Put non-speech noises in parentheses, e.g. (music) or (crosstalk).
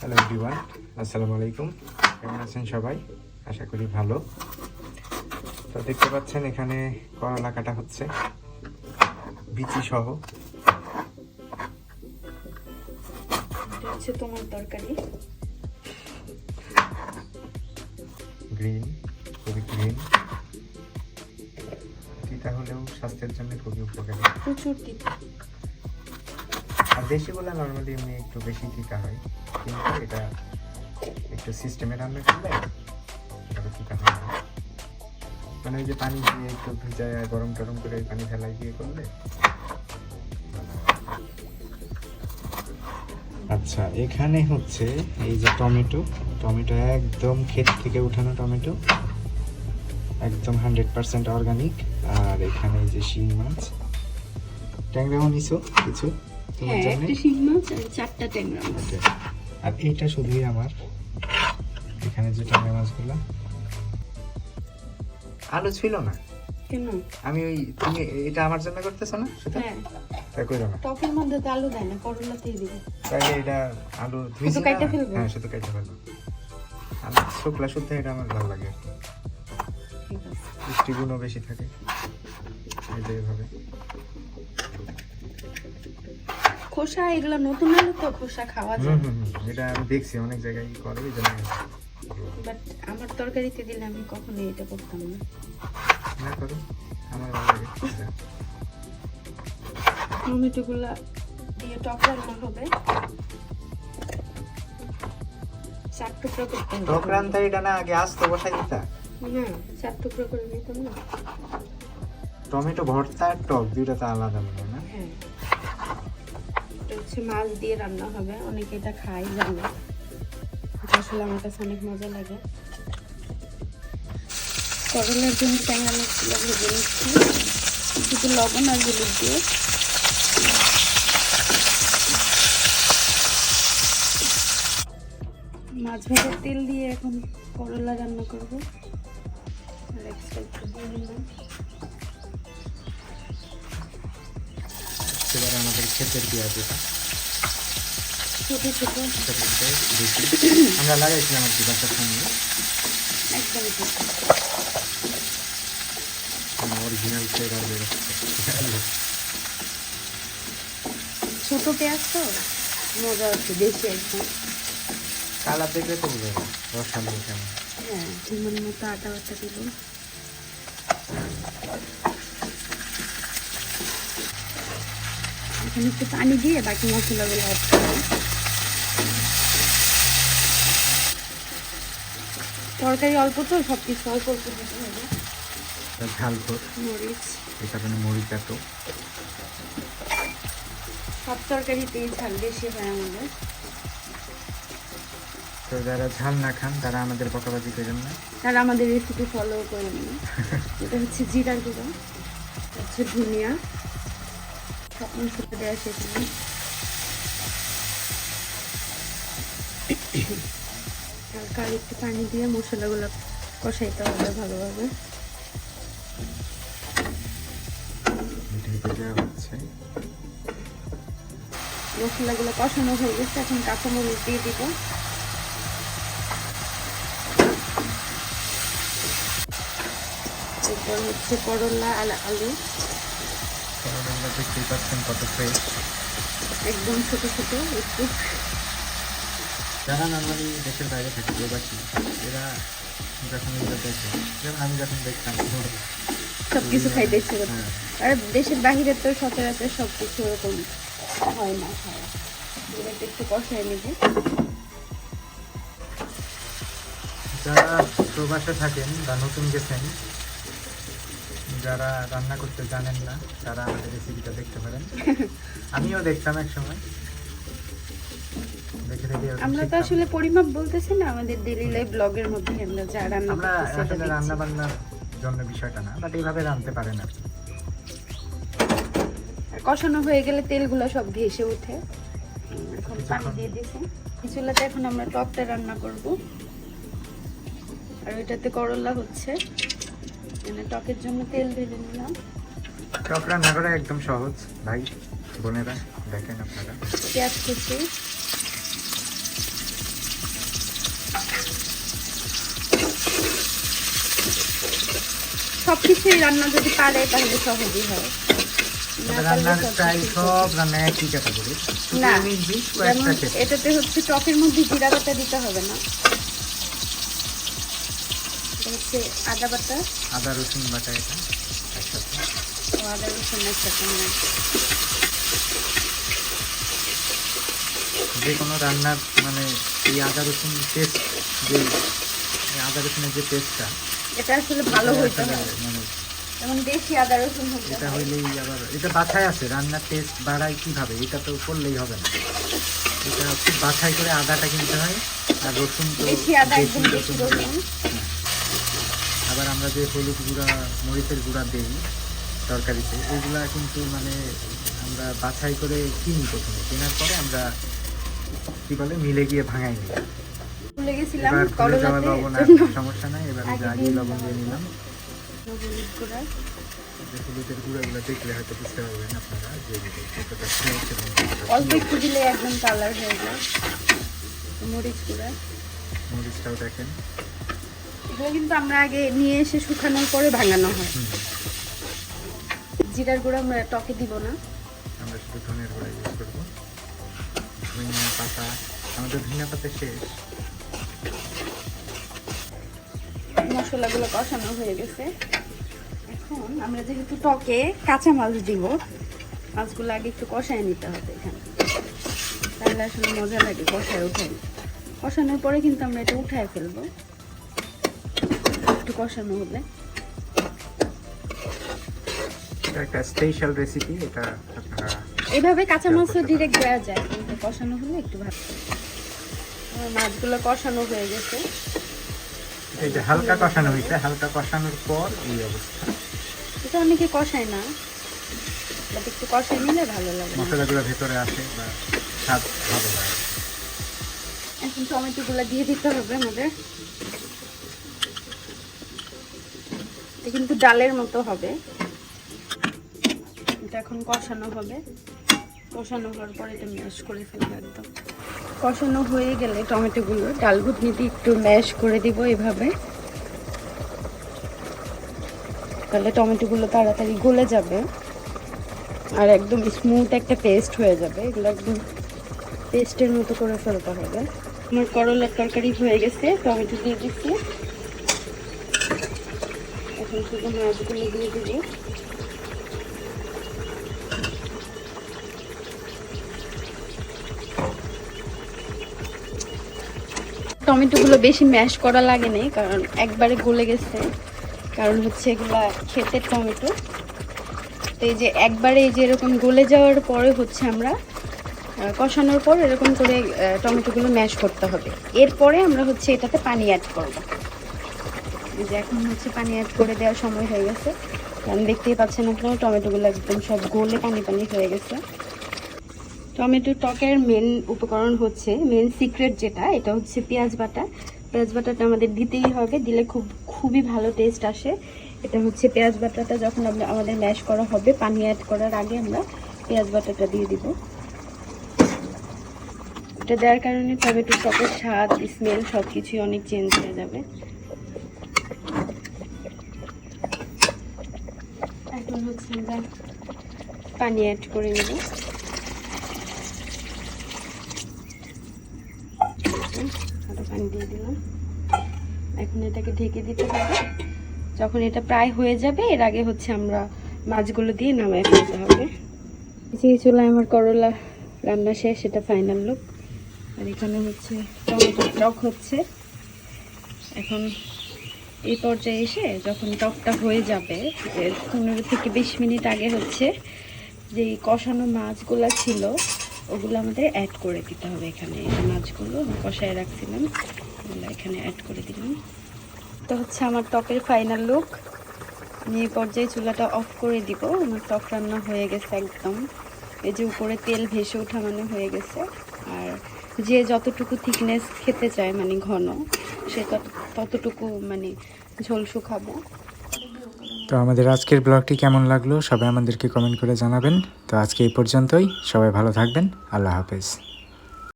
Hello everyone আসসালামু আলাইকুম কেমন আছেন সবাই? আশা করি ভালো। তো দেখতে পাচ্ছেন এখানে করলা কাটা হচ্ছে বিচি সহ। হচ্ছে তোমার তরকারি। গ্রিন খুবই গ্রিন তিতা হলেও স্বাস্থ্যের জন্য খুবই উপকারী। প্রচুর তিতা আর দেশিগুলো নর্মালি এমনি একটু বেশি তিতা হয়। এটা একটু সিস্টেমে রান্না করলে এটা তিতা হয় মানে ওই যে পানি দিয়ে একটু ভিজায় গরম টরম করে ওই পানি ফেলাই দিয়ে করলে? আচ্ছা এখানে হচ্ছে এই যে টমেটো টমেটো একদম ক্ষেত থেকে উঠানো টমেটো একদম হান্ড্রেড পার্সেন্ট অর্গানিক। আর এখানে এই যে শিং মাছ। ট্যাংরাও নিছো কিছু তোমার হ্যাঁ জন্য? একটা শিং মাছ আর চারটা ট্যাংরা মাছ। আর এইটা শুধুই আমার। এখানে যে ট্যাংরা মাছগুলো। আলু ছিল না? কেন? আমি ওই তুমি এটা আমার জন্য করতেছো না হ্যাঁ। তাই না। টকের মধ্যে তো আলু দেয় না করলাতেই দিবে তাইলে এটা আলু ধুইছি না? কাইটে ফেলব? হ্যাঁ শুধু ফেলব। আমার শুকলা শুদ্ধ এটা আমার ভালো লাগে। ঠিক আছে। পুষ্টিগুণও বেশি থাকে। এই যে এভাবে খোসা এগুলো নতুন আলু তো খোসা খাওয়া যায়। এটা আমি দেখছি অনেক জায়গায় করে এই জন্য। বাট আমার তরকারিতে দিলে আমি কখনোই এটা করতাম না। না করো। আমার ভালো লাগে। টমেটোগুলা দিয়ে টক রান্না হবে। চার টুকরো করতে হবে টক রান্তা এটা না আগে আস্ত বসাই দিতা? না চার টুকরো করে নিতাম না। টমেটো ভর্তা আর টক দুইটা তো আলাদা মনে হয় হ্যাঁ। এটা হচ্ছে মাছ দিয়ে রান্না হবে। অনেকে এটা খায়, জানে। আসলে আমার কাছে অনেক মজা লাগে। করলার জন্য ট্যাংরা মাছগুলো ভেজে নিচ্ছি কিছু লবণ আর হলুদ দিয়ে। মাছ ভাজার তেল দিয়ে এখন করলা রান্না করব। আর একটু ক্ষেতের পেঁয়াজ এটা। ছোটো আমরা লাগাইছিলাম আর কি বাসার সামনে অরিজিনাল ফ্লেভার বেরোচ্ছে ছোট পেঁয়াজ তো মজা হচ্ছে বেশি একদম। কালার দেখলে তো বুঝে রসালো কেমন? হ্যাঁ মতো আটা বাটা দিব। এখন একটু পানি দিয়ে বাকি মশলাগুলো করব তরকারি অল্প তো সব কিছু অল্প অল্প দিতে হবে। ঝাল মরিচ। এই কারণে মরিচ এত সব তরকারিতেই ঝাল বেশি হয় আমাদের। তো যারা ঝাল না খান তারা আমাদের বকাবাজি করেন না। আর আমাদের রেসিপি ফলো করে নিন। (laughs) এটা হচ্ছে জিরার গুঁড়ো হচ্ছে ধনিয়া। সব মশলা দেওয়া সেখানে হালকা একটু পানি দিয়ে মশলাগুলো কষাইতে হবে ভালোভাবে। মশলাগুলো কষানো হয়ে গেছে, এখন কাঁচামরিচ দিয়ে দিব। এরপর হচ্ছে করলা আলু। করলাগুলো দেখতেই পাচ্ছেন কত ফ্রেশ একদম ছোট ছোট একটু। যারা নর্মালি দেশের বাইরে থাকে প্রবাসী এরা যখন এগুলো দেখে যেমন আমি যখন দেখতাম সব কিছু খাইতে ইচ্ছে হ্যাঁ। আর দেশের বাহিরে তো সচরাচর সব কিছু ওরকম হয় না খাওয়া একটু কষায় নেবে। যারা প্রবাসে থাকেন বা নতুন গেছেন যারা রান্না করতে জানেন না তারা আমাদের রেসিপিটা দেখতে পারেন। (laughs) আমিও দেখতাম এক সময় আমরা তো আসলে পরিমাপ বলতেছি না আমাদের ডেলি লাইফ ব্লগের মধ্যে আমরা যা রান্না আমরা আসলে রান্না। বান্নার জন্য বিষয়টা না বাট এইভাবে রাঁধতে পারেন আর কষানো হয়ে গেলে তেলগুলো সব ভেসে ওঠে এখন পানি দিয়ে দিয়েছি। এই চুলাতে এখন আমরা টকটা রান্না করব। আর ওইটাতে করলা হচ্ছে। মানে টকের জন্য তেল ঢেলে নিলাম। রান্না করা একদম সহজ। ভাই বোনেরা দেখেন আপনারা। পেঁয়াজ কুচি। রান্না যদি পারে তাহলে সহজই হয়। রান্না এটাতে হচ্ছে টকের মধ্যে জিরা বাটা দিতে হবে না। হচ্ছে আদা বাটা। আদা রসুন বাটা এটা একসাথে। ও আদা রসুন একসাথে হ্যাঁ। যে কোনো রান্নার মানে এই আদা রসুন পেস্ট যে আদা রসুনের যে পেস্টটা এটা আসলে ভালো হইতে হয় মানে যেমন দেশি আদা রসুন এটা হইলেই আবার এটা বাছাই আছে রান্নার টেস্ট বাড়ায় কীভাবে এটা তো করলেই হবে না। এটা বাছাই করে আদাটা কিনতে হয় আর রসুন তো দেশি আদা একদম দেশি রসুন। রসুন। আবার আমরা যে হলুদ গুঁড়া মরিচের গুঁড়া দেই তরকারিতে এগুলা কিন্তু মানে আমরা বাছাই করে কিনি প্রথমে। কেনার পরে আমরা কি বলে মিলে গিয়ে ভাঙাই নিই। ভুলে গেছিলাম এবার ভুলে যাওয়া করলাতে লবণ সমস্যা নাই এবার এই আগে লবণ দিয়ে নিলাম। হলুদ গুঁড়া। হলুদের গুঁড়াগুলো দেখলে হয়তো বুঝতে পারবেন আপনারা যে কতটা ফ্রেশ এবং অল্প একটু দিলে একদম কালার হয়ে যায়। মরিচ গুঁড়া। মরিচটাও দেখেন। এগুলো কিন্তু আমরা আগে নিয়ে এসে শুকানোর পরে ভাঙানো হয়। জিরার গুঁড়া আমরা টকে দিব না। আমরা শুধু ধনের গুঁড়া ইউজ করব। ধনিয়া পাতা আমাদের ধনিয়া পাতা শেষ। মশলাগুলো কষানো হয়ে গেছে। এখন আমরা যেহেতু টকে কাঁচা মাছ দিব মাছগুলো আগে একটু কষায় নিতে হবে এখানে। তাহলে আসলে মজা লাগে কষায় উঠাই কষানোর পরে কিন্তু আমরা এটা উঠায় ফেলব। একটু কষানো হলে এটা একটা স্পেশাল রেসিপি এটা এভাবে কাঁচা মাছও ডিরেক্ট দেওয়া যায় কিন্তু কষানো হলে একটু ভালো। মাছগুলো কষানো হয়ে গেছে। এই যে হালকা কষানো হয়েছে হালকা কষানোর পর এই অবস্থা। এটা অনেকে কষায় না। বাট একটু কষায় নিলে ভালো লাগে। মশলাগুলো ভেতরে আসে বা স্বাদ ভালো লাগে। এখন টমেটোগুলো দিয়ে দিতে হবে আমাদের। কিন্তু ডালের মতো হবে। এটা এখন কষানো হবে। কষানো হওয়ার পরে এটা ম্যাশ করে ফেলব একদম। কষানো হয়ে গেলে টমেটোগুলো ডাল ঘুটনিতে একটু ম্যাশ করে দিব এভাবে। তাহলে টমেটোগুলো তাড়াতাড়ি গলে যাবে। আর একদম স্মুথ একটা পেস্ট হয়ে যাবে। এগুলো একদম পেস্টের মতো করে ফেলতে হবে। আমার করলার তরকারি হয়ে গেছে, টমেটো দিয়ে দিচ্ছি। এখন শুধু মাছগুলো দিয়ে দিবি টমেটোগুলো বেশি ম্যাশ করা লাগে নাই, কারণ একবারে গলে গেছে। কারণ হচ্ছে এগুলা ক্ষেতের টমেটো। তো এই যে একবারে এই যে এরকম গলে যাওয়ার পরে হচ্ছে আমরা কষানোর পর এরকম করে টমেটোগুলো ম্যাশ করতে হবে। এরপরে আমরা হচ্ছে এটাতে পানি অ্যাড করব। যে এখন হচ্ছে পানি অ্যাড করে দেওয়ার সময় হয়ে গেছে। কারণ দেখতেই পাচ্ছেন আপনারা, টমেটোগুলো একদম সব গলে পানি পানি হয়ে গেছে। টমেটো টকের মেন উপকরণ হচ্ছে মেন সিক্রেট যেটা, এটা হচ্ছে পেঁয়াজ বাটা। পেঁয়াজ বাটাটা আমাদের দিতেই হবে, দিলে খুব, খুবই ভালো টেস্ট আসে। এটা হচ্ছে পেঁয়াজ বাটাটা যখন আমাদের ম্যাশ করা হবে, পানি অ্যাড করার আগে আমরা পেঁয়াজ বাটাটা দিয়ে দিব। এটা দেওয়ার কারণে টমেটো টকের স্বাদ স্মেল সব কিছুই অনেক চেঞ্জ হয়ে যাবে। এখন হচ্ছে আমরা পানি অ্যাড করে নেব। আরও পানি দিয়ে দিলাম। এখন এটাকে ঢেকে দিতে হবে। যখন এটা প্রায় হয়ে যাবে, এর আগে হচ্ছে আমরা মাছগুলো দিয়ে নামায় ফেলতে হবে। যে চুলায় আমার করলা রান্না শেষ সেটা ফাইনাল লুক আর এখানে হচ্ছে টমেটো টক হচ্ছে। এখন এই পর্যায়ে এসে যখন টকটা হয়ে যাবে পনেরো থেকে বিশ মিনিট আগে হচ্ছে যে কষানো মাছগুলো ছিল, ওগুলো আমাদের অ্যাড করে দিতে হবে এখানে। এই মাছগুলো কষায় রাখছিলাম, ওগুলো এখানে অ্যাড করে দিলাম। তো হচ্ছে আমার টকের ফাইনাল লুক নিয়ে পর্যায়ে চুলাটা অফ করে দিব। আমার টক রান্না হয়ে গেছে একদম। এই যে উপরে তেল ভেসে ওঠা মানে হয়ে গেছে। আর যে যতটুকু থিকনেস খেতে চায় মানে ঘন, সে তত- ততটুকু মানে ঝোল শুকাবো তো আমাদের আজকের ব্লগটি কেমন লাগল সবাই আমাদেরকে কমেন্ট করে জানাবেন। তো আজকে এই পর্যন্তই, সবাই ভালো থাকবেন, আল্লাহ হাফেজ।